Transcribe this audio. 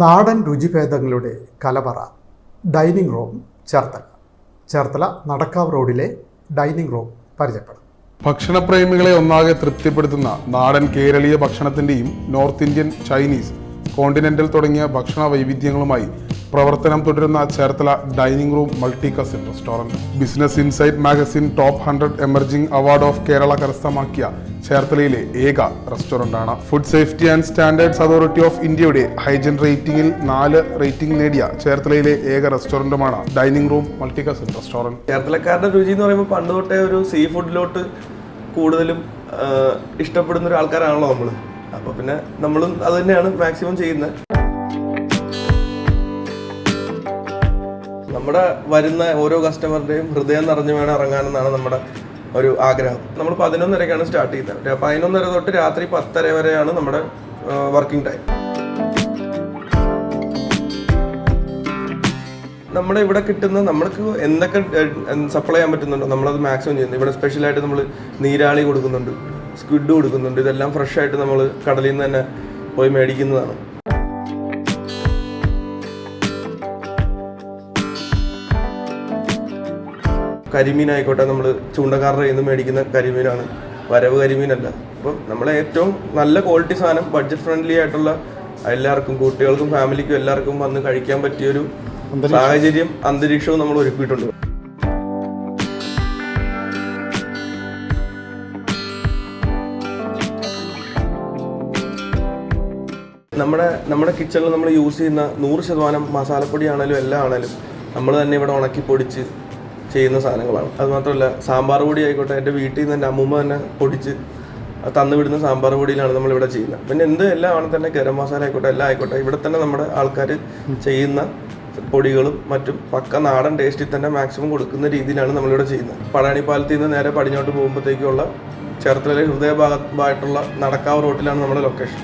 നാടൻ രുചിഭേദങ്ങളുടെ കലവറ ഡൈനിങ് റൂം ചേർത്തല. ചേർത്തല നടക്കാവ് റോഡിലെ ഡൈനിങ് റൂം പരിചയപ്പെടും. ഭക്ഷണപ്രേമികളെ ഒന്നാകെ തൃപ്തിപ്പെടുത്തുന്ന നാടൻ കേരളീയ ഭക്ഷണത്തിന്റെയും നോർത്ത് ഇന്ത്യൻ ചൈനീസ് കോണ്ടിനെന്റൽ തുടങ്ങിയ ഭക്ഷണ വൈവിധ്യങ്ങളുമായി പ്രവർത്തനം തുടരുന്ന Cherthala dining room multi cuisine restaurant. Business insight magazine top hundred emerging award of Kerala കരസ്ഥമാക്കിയ ചേർത്തലയിലെ ഏക റെസ്റ്റോറന്റാണ്. Food safety and standards authority of ഇന്ത്യയുടെ ഹൈജൻ റേറ്റിംഗിൽ നാല് റേറ്റിംഗ് നേടിയ ചേർത്തലയിലെ ഏക റെസ്റ്റോറന്റുമാണ് dining room multi cuisine restaurant. ചേർത്തലക്കാരുടെ രുചി എന്ന് പറയുമ്പോൾ പണ്ട് തൊട്ടേ ഒരു സീ ഫുഡിലോട്ട് കൂടുതലും ഇഷ്ടപ്പെടുന്ന ഒരു ആൾക്കാരാണല്ലോ നമ്മൾ അപ്പോൾ പിന്നെ നമ്മളും അത് തന്നെയാണ് മാക്സിമം ചെയ്യുന്നത്. നമ്മുടെ വരുന്ന ഓരോ കസ്റ്റമറുടെയും ഹൃദയം നിറഞ്ഞു വേണം ഇറങ്ങാനെന്നാണ് നമ്മുടെ ഒരു ആഗ്രഹം. നമ്മൾ പതിനൊന്നരക്കാണ് സ്റ്റാർട്ട് ചെയ്യുന്നത്. പതിനൊന്നര തൊട്ട് രാത്രി പത്തര വരെയാണ് നമ്മുടെ വർക്കിംഗ് ടൈം നമ്മുടെ ഇവിടെ കിട്ടുന്ന നമ്മൾക്ക് എന്തൊക്കെ സപ്ലൈ ചെയ്യാൻ പറ്റുന്നുണ്ടോ? നമ്മളത് മാക്സിമം ചെയ്യുന്നു ഇവിടെ സ്പെഷ്യലായിട്ട് നമ്മൾ നീരാളി കൊടുക്കുന്നുണ്ട് സ്ക്വിഡ് കൊടുക്കുന്നുണ്ട്. ഇതെല്ലാം ഫ്രഷ് ആയിട്ട് നമ്മൾ കടലിൽ നിന്ന് തന്നെ പോയി മേടിക്കുന്നതാണ്. കരിമീൻ ആയിക്കോട്ടെ നമ്മൾ ചൂണ്ടക്കാരുടെ കയ്യിൽ നിന്ന് മേടിക്കുന്ന കരിമീനാണ്. വരവ് കരിമീനല്ല. അപ്പം നമ്മളെ ഏറ്റവും നല്ല ക്വാളിറ്റി സാധനം ബഡ്ജറ്റ് ഫ്രണ്ട്ലി ആയിട്ടുള്ള എല്ലാവർക്കും കുട്ടികൾക്കും ഫാമിലിക്കും എല്ലാവർക്കും വന്ന് കഴിക്കാൻ പറ്റിയൊരു സാഹചര്യം അന്തരീക്ഷവും നമ്മൾ ഒരുക്കിയിട്ടുണ്ട്. നമ്മുടെ നമ്മുടെ കിച്ചണിൽ നമ്മൾ യൂസ് ചെയ്യുന്ന നൂറ് ശതമാനം മസാലപ്പൊടി ആണെങ്കിലും എല്ലാം ആണെങ്കിലും നമ്മൾ തന്നെ ഇവിടെ ഉണക്കി പൊടിച്ച് ചെയ്യുന്ന സാധനങ്ങളാണ്. അതുമാത്രമല്ല സാമ്പാർ പൊടി ആയിക്കോട്ടെ എന്റെ വീട്ടിൽ നിന്ന് എന്റെ അമ്മൂമ്മ തന്നെ പൊടിച്ച് തന്നു വിടുന്ന സാമ്പാർ പൊടിയിലാണ് നമ്മൾ ഇവിടെ ചെയ്യുന്നത്. പിന്നെ എന്ത് എല്ലാം ആണ് തന്നെ ഗരം മസാല ആയിക്കോട്ടെ എല്ലാം ആയിക്കോട്ടെ ഇവിടെ തന്നെ നമ്മുടെ ആൾക്കാർ ചെയ്യുന്ന പൊടികളും മറ്റും പക്ക നാടൻ ടേസ്റ്റിൽ തന്നെ മാക്സിമം കൊടുക്കുന്ന രീതിയിലാണ് നമ്മളിവിടെ ചെയ്യുന്നത്. പടാണിപ്പാലത്തിൽ പാലത്തിൽ നിന്ന് നേരെ പടിഞ്ഞോട്ട് പോകുമ്പോഴത്തേക്കുള്ള ചേർത്തലയിലെ ഹൃദയഭാഗമായിട്ടുള്ള നടക്കാവ് റോട്ടിലാണ് നമ്മുടെ ലൊക്കേഷൻ